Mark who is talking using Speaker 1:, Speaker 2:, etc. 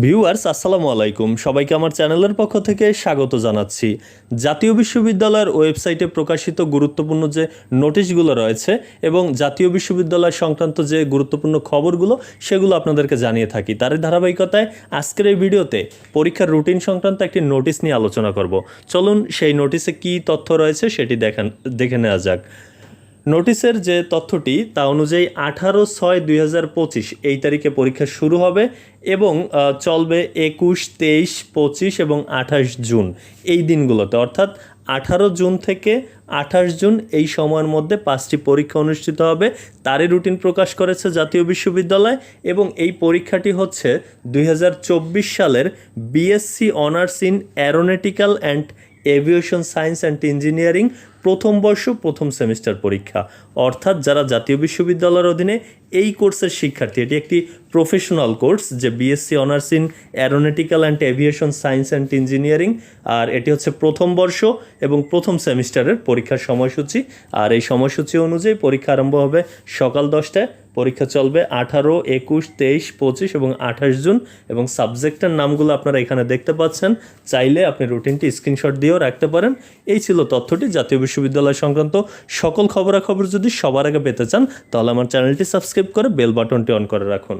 Speaker 1: Viewers, আসসালামু আলাইকুম। সবাইকে আমার চ্যানেলের পক্ষ থেকে স্বাগত জানাচ্ছি। জাতীয় বিশ্ববিদ্যালয়ের ওয়েবসাইটে প্রকাশিত গুরুত্বপূর্ণ যে নোটিশগুলো রয়েছে এবং জাতীয় বিশ্ববিদ্যালয় সংক্রান্ত যে গুরুত্বপূর্ণ খবরগুলো, সেগুলো আপনাদেরকে জানিয়ে থাকি। তারই ধারাবাহিকতায় আজকের এই ভিডিওতে পরীক্ষার রুটিন সংক্রান্ত একটি নোটিশ নিয়ে আলোচনা করব। চলুন, সেই নোটিশে কী তথ্য রয়েছে সেটি দেখান, দেখে নেওয়া যাক। নোটিশের যে তথ্যটি, তা অনুযায়ী আঠারো ছয় দুই এই তারিখে পরীক্ষা শুরু হবে এবং চলবে একুশ, তেইশ, পঁচিশ এবং আঠাশ জুন এই দিনগুলোতে। অর্থাৎ আঠারো জুন থেকে আঠাশ জুন এই সময়ের মধ্যে পাঁচটি পরীক্ষা অনুষ্ঠিত হবে। তারই রুটিন প্রকাশ করেছে জাতীয় বিশ্ববিদ্যালয় এবং এই পরীক্ষাটি হচ্ছে দুই হাজার চব্বিশ সালের BSc honours in aeronautical and aviation science and engineering প্রথম বর্ষ, প্রথম সেমিস্টার পরীক্ষা। অর্থাৎ যারা জাতীয় বিশ্ববিদ্যালয়ের অধীনে এই কোর্সের শিক্ষার্থী, এটি একটি প্রফেশনাল কোর্স যে BSc honours in aeronautical and aviation science and engineering আর এটি হচ্ছে প্রথম বর্ষ এবং প্রথম সেমিস্টারের পরীক্ষার সময়সূচি। আর এই সময়সূচি অনুযায়ী পরীক্ষা আরম্ভ হবে সকাল দশটায়। পরীক্ষা চলবে আঠারো, একুশ, তেইশ, পঁচিশ এবং আঠাশ জুন এবং সাবজেক্টের নামগুলো আপনারা এখানে দেখতে পাচ্ছেন। চাইলে আপনি রুটিনটি স্ক্রিনশট দিয়েও রাখতে পারেন। এই ছিল তথ্যটি জাতীয় বিশ্ববিদ্যালয় সংক্রান্ত সকল খবরাখবর যদি সবার আগে পেতে চান, তাহলে আমার চ্যানেলটি সাবস্ক্রাইব করে বেল বাটনটি অন করে রাখুন।